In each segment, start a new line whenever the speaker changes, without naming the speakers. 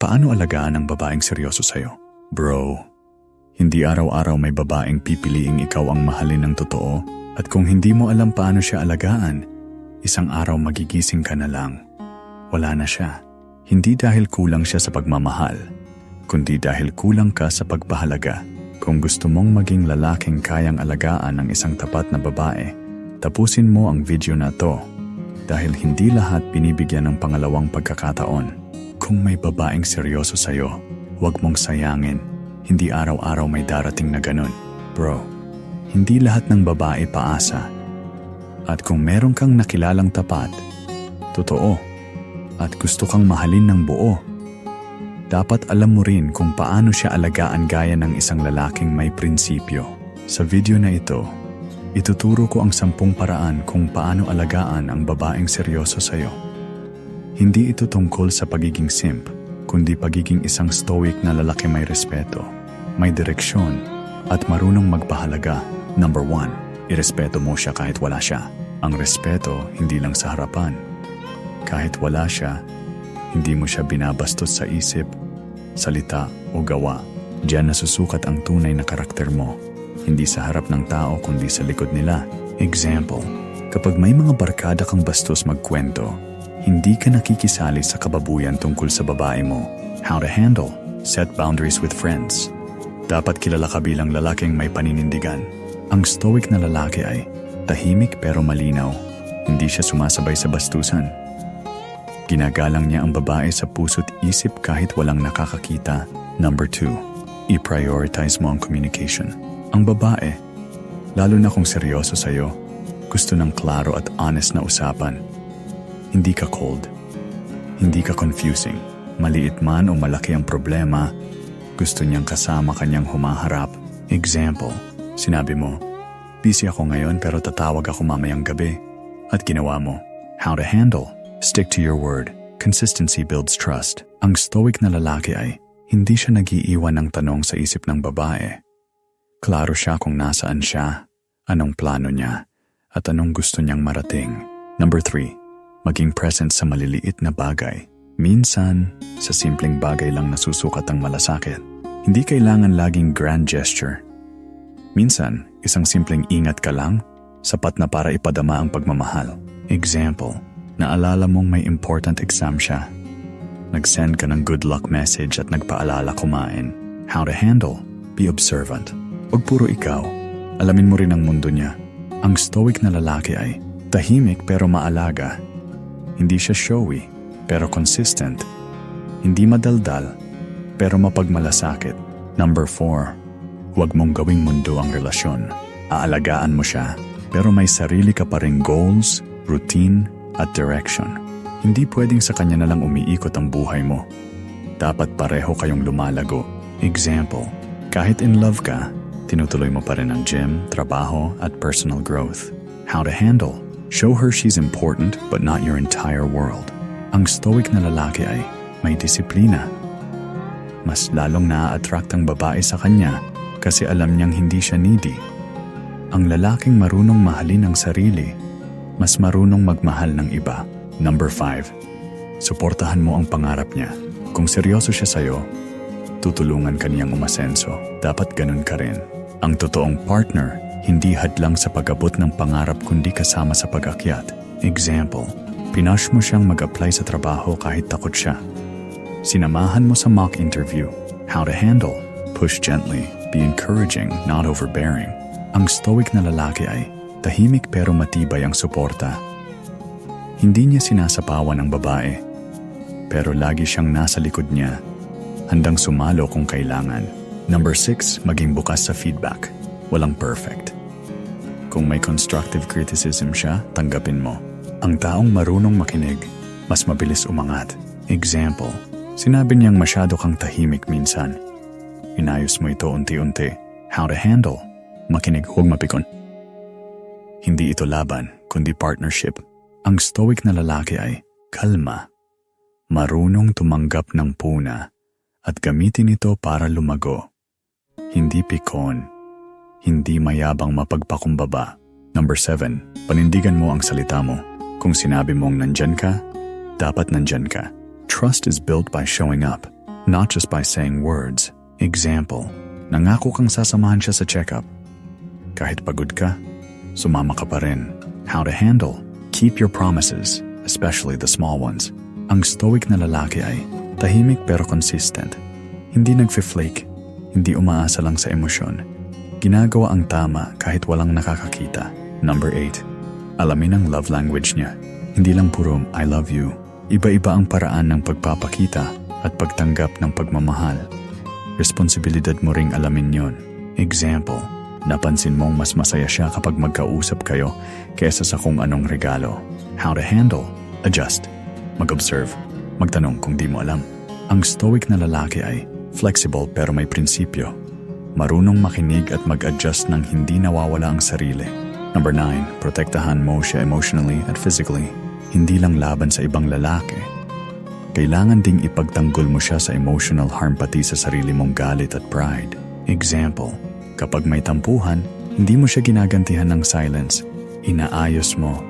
Paano alagaan ang babaeng seryoso sa'yo? Bro, hindi araw-araw may babaeng pipiliing ikaw ang mahalin ng totoo at kung hindi mo alam paano siya alagaan, isang araw magigising ka na lang. Wala na siya. Hindi dahil kulang siya sa pagmamahal, kundi dahil kulang ka sa pagpahalaga. Kung gusto mong maging lalaking kayang alagaan ng isang tapat na babae, tapusin mo ang video na to dahil hindi lahat binibigyan ng pangalawang pagkakataon. Kung may babaeng seryoso sa'yo, huwag mong sayangin. Hindi araw-araw may darating na ganun. Bro, hindi lahat ng babae paasa. At kung meron kang nakilalang tapat, totoo, at gusto kang mahalin ng buo, dapat alam mo rin kung paano siya alagaan gaya ng isang lalaking may prinsipyo. Sa video na ito, ituturo ko ang sampung paraan kung paano alagaan ang babaeng seryoso sa'yo. Hindi ito tungkol sa pagiging simp, kundi pagiging isang stoic na lalaki may respeto, may direksyon, at marunong magpahalaga. Number one, irespeto mo siya kahit wala siya. Ang respeto hindi lang sa harapan. Kahit wala siya, hindi mo siya binabastos sa isip, salita o gawa. Diyan nasusukat ang tunay na karakter mo. Hindi sa harap ng tao kundi sa likod nila. Example, kapag may mga barkada kang bastos magkwento, hindi ka nakikisali sa kababuyan tungkol sa babae mo. How to handle, set boundaries with friends. Dapat kilala ka bilang lalaking may paninindigan. Ang stoic na lalaki ay tahimik pero malinaw. Hindi siya sumasabay sa bastusan. Ginagalang niya ang babae sa puso't isip kahit walang nakakakita. Number 2. I-prioritize mo ang communication. Ang babae, lalo na kung seryoso sa'yo, gusto ng klaro at honest na usapan. Hindi ka cold. Hindi ka confusing. Maliit man o malaki ang problema, gusto niyang kasama kanyang humaharap. Example, sinabi mo, busy ako ngayon pero tatawag ako mamayang gabi. At ginawa mo, how to handle. Stick to your word. Consistency builds trust. Ang stoic na lalaki ay hindi siya nag-iiwan ng tanong sa isip ng babae. Klaro siya kung nasaan siya, anong plano niya, at anong gusto niyang marating. Number 3. Maging present sa maliliit na bagay. Minsan, sa simpleng bagay lang nasusukat ang malasakit. Hindi kailangan laging grand gesture. Minsan, isang simpleng ingat ka lang, sapat na para ipadama ang pagmamahal. Example, naalala mong may important exam siya. Nag-send ka ng good luck message at nagpaalala kumain. How to handle? Be observant. Huwag puro ikaw. Alamin mo rin ang mundo niya. Ang stoic na lalaki ay tahimik pero maalaga. Hindi siya showy, pero consistent. Hindi madaldal, pero mapagmalasakit. Number 4. Huwag mong gawing mundo ang relasyon. Aalagaan mo siya, pero may sarili ka pa ring goals, routine, at direction. Hindi pwedeng sa kanya na lang umiikot ang buhay mo. Dapat pareho kayong lumalago. Example, kahit in love ka, tinutuloy mo pa rin ang gym, trabaho, at personal growth. How to handle. Show her she's important but not your entire world. Ang stoic na lalaki ay may disiplina. Mas lalong naa-attract ang babae sa kanya kasi alam niyang hindi siya needy. Ang lalaking marunong mahalin ang sarili mas marunong magmahal ng iba. Number 5. Suportahan mo ang pangarap niya. Kung seryoso siya sa'yo, tutulungan ka niyang umasenso. Dapat ganun ka rin. Ang totoong partner, hindi hadlang sa pag-abot ng pangarap kundi kasama sa pag-akyat. Example, pinash mo siyang mag-apply sa trabaho kahit takot siya. Sinamahan mo sa mock interview. How to handle. Push gently. Be encouraging, not overbearing. Ang stoic na lalaki ay Tahimik pero matibay ang suporta. Hindi niya sinasapawan ang babae, pero lagi siyang nasa likod niya, handang sumalo kung kailangan. Number 6, maging bukas sa feedback. Walang perfect. Kung may constructive criticism siya, tanggapin mo. Ang taong marunong makinig, mas mabilis umangat. Example, sinabi niyang masyado kang tahimik minsan. Inayos mo ito unti-unti. How to handle. Makinig, huwag mapikon. Hindi ito laban, kundi partnership. Ang stoic na lalaki ay kalma, marunong tumanggap ng puna at gamitin ito para lumago. Hindi pikon, hindi mayabang mapagpakumbaba. Number 7. Panindigan mo ang salita mo. Kung sinabi mong nandyan ka, dapat nandyan ka. Trust is built by showing up. not just by saying words. Example, nangako kang sasamahan siya sa checkup. Kahit pagod ka, sumama ka pa rin. How to handle? Keep your promises, especially the small ones. Ang stoic na lalaki ay tahimik pero consistent. Hindi nagfi-flake, hindi umaasa lang sa emosyon. Ginagawa ang tama kahit walang nakakakita. Number 8. Alamin ang love language niya. Hindi lang puro I love you. Iba-iba ang paraan ng pagpapakita at pagtanggap ng pagmamahal. Responsibilidad mo ring alamin yon. Example, napansin mong mas masaya siya kapag magkausap kayo kesa sa kung anong regalo. How to handle? Adjust. Mag-observe. Magtanong kung di mo alam. Ang stoic na lalaki ay flexible pero may prinsipyo. Marunong makinig at mag-adjust ng hindi nawawala ang sarili. Number 9. Protektahan mo siya emotionally at physically. Hindi lang laban sa ibang lalaki. Kailangan ding ipagtanggol mo siya sa emotional harm pati sa sarili mong galit at pride. Example, kapag may tampuhan, hindi mo siya ginagantihan ng silence. Inaayos mo.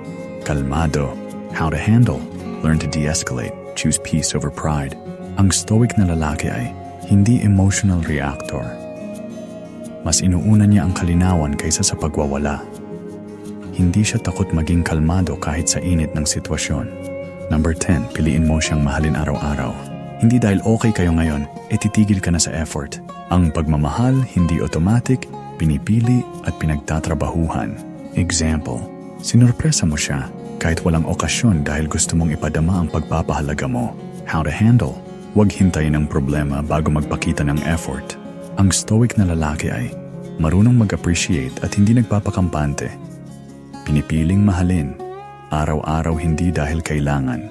Kalmado. How to handle. Learn to de-escalate. Choose peace over pride. Ang stoic na lalaki ay hindi emotional reactor. Mas inuuna niya ang kalinawan kaysa sa pagwawala. Hindi siya takot maging kalmado kahit sa init ng sitwasyon. Number 10, piliin mo siyang mahalin araw-araw. Hindi dahil okay kayo ngayon, e titigil ka na sa effort. Ang pagmamahal hindi automatic, pinipili at pinagtatrabahuhan. Example, sinurpresa mo siya kahit walang okasyon dahil gusto mong ipadama ang pagpapahalaga mo. How to handle? Huwag hintayin ang problema bago magpakita ng effort. Ang stoic na lalaki ay marunong mag-appreciate at hindi nagpapakampante. Pinipiling mahalin, araw-araw hindi dahil kailangan,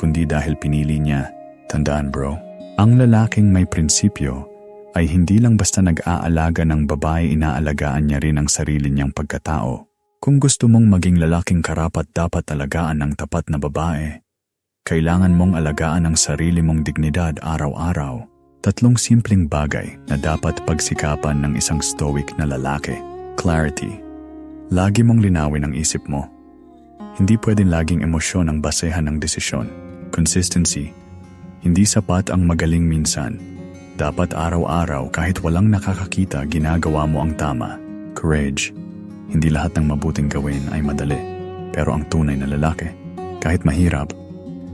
kundi dahil pinili niya. Tandaan bro, ang lalaking may prinsipyo ay hindi lang basta nag-aalaga ng babae inaalagaan niya rin ang sarili niyang pagkatao. Kung gusto mong maging lalaking karapat dapat alagaan ng tapat na babae, kailangan mong alagaan ang sarili mong dignidad araw-araw. Tatlong simpleng bagay na dapat pagsikapan ng isang stoic na lalaki. Clarity. Lagi mong linawin ang isip mo. Hindi pwedeng laging emosyon ang basehan ng desisyon. Consistency. Hindi sapat ang magaling minsan. Dapat araw-araw kahit walang nakakakita ginagawa mo ang tama. Courage. Hindi lahat ng mabuting gawin ay madali. Pero ang tunay na lalaki, kahit mahirap,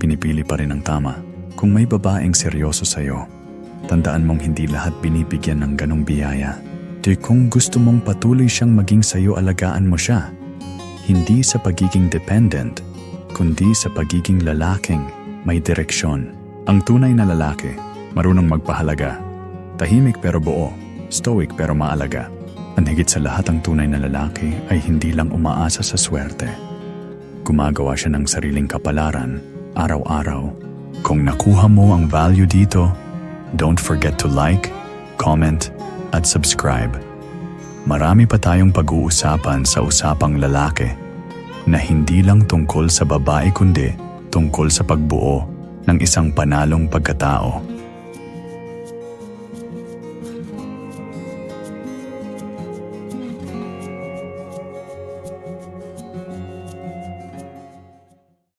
pinipili pa rin ang tama. Kung may babaeng seryoso sa'yo, tandaan mong hindi lahat binibigyan ng ganong biyaya. Di kung gusto mong patuloy siyang maging sa'yo alagaan mo siya. Hindi sa pagiging dependent, kundi sa pagiging lalaking may direksyon. Ang tunay na lalaki, marunong magpahalaga. Tahimik pero buo, stoic pero maalaga. Ang higit sa lahat ang tunay na lalaki ay hindi lang umaasa sa swerte. Gumagawa siya ng sariling kapalaran, araw-araw. Kung nakuha mo ang value dito, don't forget to like, comment, at subscribe. Marami pa tayong pag-uusapan sa usapang lalaki na hindi lang tungkol sa babae kundi tungkol sa pagbuo ng isang panalong pagkatao.